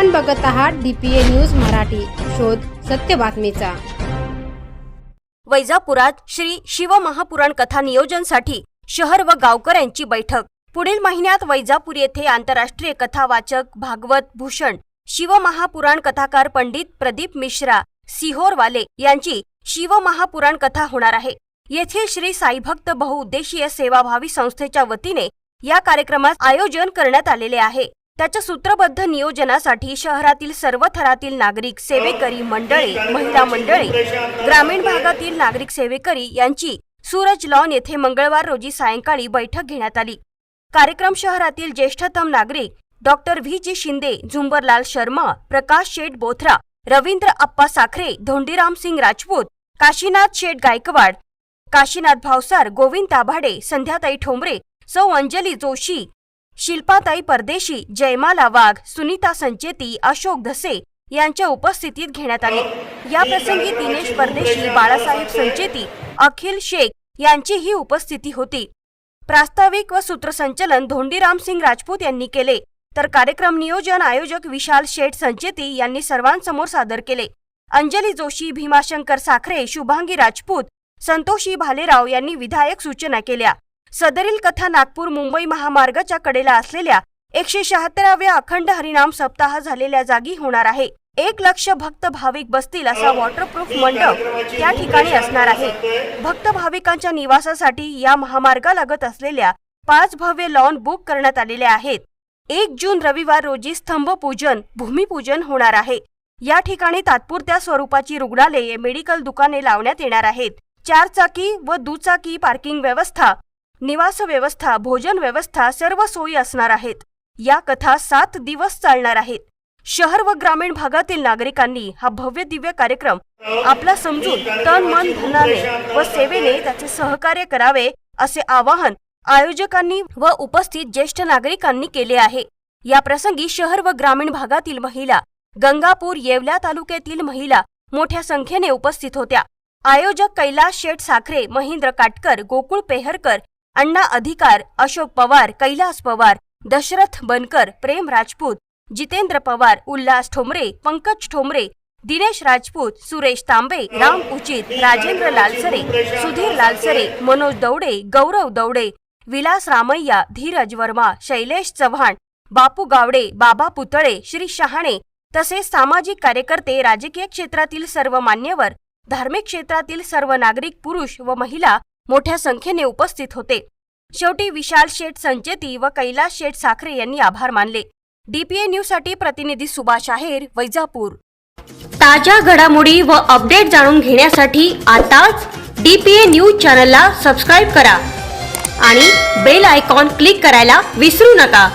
आपण बघत आहात डीपीए न्यूज मराठी. शोध सत्य बातमीचा. वैजापुरात श्री शिवमहापुराण कथा नियोजनसाठी शहर व गावकऱ्यांची बैठक. पुढील महिन्यात वैजापूर येथे आंतरराष्ट्रीय कथावाचक भागवत भूषण शिवमहापुराण कथाकार पंडित प्रदीप मिश्रा सिहोरवाले यांची शिवमहापुराण कथा होणार आहे. येथील श्री साईभक्त बहुउद्देशीय सेवाभावी संस्थेच्या वतीने या कार्यक्रमात आयोजन करण्यात आलेले आहे. त्याच्या सूत्रबद्ध नियोजनासाठी शहरातील सर्व थरातील नागरिक सेवेकरी मंडळे महिला मंडळे ग्रामीण भागातील नागरिक सेवेकरी यांची सूरज लॉन येथे मंगळवार रोजी सायंकाळी बैठक घेण्यात आली. कार्यक्रम शहरातील ज्येष्ठतम नागरिक doctor V. G. Shinde Jhumbarlal Sharma Prakash Sheth Bothra Ravindra Appa Sakhare Dhondiram Singh Rajput Kashinath Sheth Gaikwad Kashinath Bhavsar Govind Tabhade Sandhyatai Thombre सौ अंजली जोशी शिल्पाताई परदेशी जयमाला वाघ सुनीता संचेती अशोक धसे यांच्या उपस्थितीत घेण्यात आले. या प्रसंगी दिनेश परदेशी बाळासाहेब संचेती अखिल शेख यांचीही उपस्थिती होती. प्रास्ताविक व सूत्रसंचलन धोंडीराम सिंग राजपूत यांनी केले. तर कार्यक्रम नियोजन आयोजक विशाल शेठ संचेती यांनी सर्वांसमोर सादर केले. अंजली जोशी भीमाशंकर साखरे शुभांगी राजपूत संतोषी भालेराव यांनी विधायक सूचना केल्या. सदरील कथा नागपूर मुंबई महामार्गाच्या कडेला असलेल्या एकशे शहात्तराव्या अखंड हरिनाम सप्ताह झालेल्या जागी होणार आहे. एक लक्ष भक्त भाविक बसतील असा वॉटरप्रूफ मंडप त्या ठिकाणी असणार आहे. भक्त भाविकांच्या निवासासाठी या महामार्गालगत असलेल्या पाच भव्य लॉन बुक करण्यात आलेले आहेत. एक जून रविवार रोजी स्तंभपूजन भूमिपूजन होणार आहे. या ठिकाणी तात्पुरत्या स्वरूपाची रुग्णालये मेडिकल दुकाने लावण्यात येणार आहेत. चारचाकी व दुचाकी पार्किंग व्यवस्था निवास व्यवस्था भोजन व्यवस्था सर्व सोयी असणार आहेत. या कथा सात दिवस चालणार आहेत. शहर व ग्रामीण भागातील नागरिकांनी हा भव्य दिव्य कार्यक्रम आपला समजून तन मन धनाने व सेवेने त्याचे सहकार्य करावे असे आवाहन आयोजकांनी व उपस्थित ज्येष्ठ नागरिकांनी केले आहे. या प्रसंगी शहर व ग्रामीण भागातील महिला गंगापूर येवला तालुक्यातील महिला मोठ्या संख्येने उपस्थित होत्या. आयोजक कैलास शेठ साखरे महेंद्र काटकर गोकुळ पेहरकर अण्णा अधिकार अशोक पवार कैलास पवार दशरथ बनकर प्रेम राजपूत जितेंद्र पवार उल्हास ठोंबरे पंकज ठोंबरे दिनेश राजपूत सुरेश तांबे राम उचित राजेंद्र लालसरे सुधीर लालसरे मनोज दौडे गौरव दौडे विलास रामय्या धीरज वर्मा शैलेश चव्हाण बापू गावडे बाबा पुतळे श्री शहाणे तसेच सामाजिक कार्यकर्ते राजकीय क्षेत्रातील सर्व मान्यवर धार्मिक क्षेत्रातील सर्व नागरिक पुरुष व महिला मोठ्या संख्येने उपस्थित होते. शेवटी विशाल शेठ संचेती व कैलास शेठ साखरे यांनी आभार मानले. डीपीए न्यूजसाठी प्रतिनिधी सुभाष आहेर वैजापूर. ताज्या घडामोडी व अपडेट जाणून घेण्यासाठी आताच डीपीए न्यूज चॅनलला सबस्क्राईब करा आणि बेल आयकॉन क्लिक करायला विसरू नका.